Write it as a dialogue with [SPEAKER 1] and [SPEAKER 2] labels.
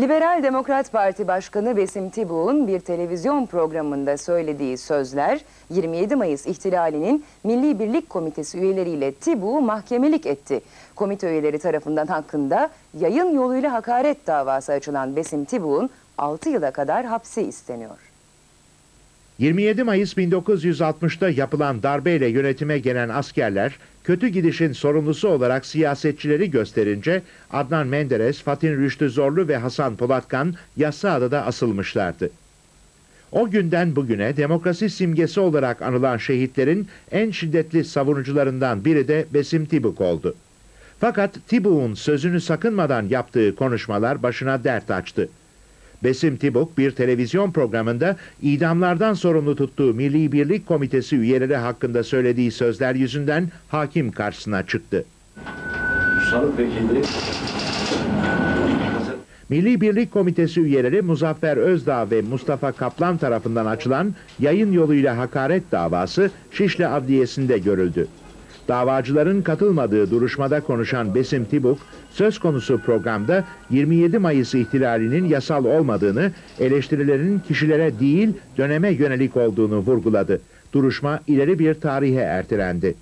[SPEAKER 1] Liberal Demokrat Parti Başkanı Besim Tibuk'un bir televizyon programında söylediği sözler 27 Mayıs ihtilalinin Milli Birlik Komitesi üyeleriyle Tibuk'u mahkemelik etti. Komite üyeleri tarafından hakkında yayın yoluyla hakaret davası açılan Besim Tibuk'un 6 yıla kadar hapsi isteniyor.
[SPEAKER 2] 27 Mayıs 1960'da yapılan darbeyle yönetime gelen askerler kötü gidişin sorumlusu olarak siyasetçileri gösterince Adnan Menderes, Fatih Rüştü Zorlu ve Hasan Polatkan Yassıada'da asılmışlardı. O günden bugüne demokrasi simgesi olarak anılan şehitlerin en şiddetli savunucularından biri de Besim Tibuk oldu. Fakat Tibuk'un sözünü sakınmadan yaptığı konuşmalar başına dert açtı. Besim Tibuk bir televizyon programında idamlardan sorumlu tuttuğu Milli Birlik Komitesi üyeleri hakkında söylediği sözler yüzünden hakim karşısına çıktı.
[SPEAKER 3] Sanık vekili
[SPEAKER 2] Milli Birlik Komitesi üyeleri Muzaffer Özdağ ve Mustafa Kaplan tarafından açılan yayın yoluyla hakaret davası Şişli Adliyesi'nde görüldü. Davacıların katılmadığı duruşmada konuşan Besim Tibuk, söz konusu programda 27 Mayıs ihtilalinin yasal olmadığını, eleştirilerin kişilere değil döneme yönelik olduğunu vurguladı. Duruşma ileri bir tarihe ertelendi.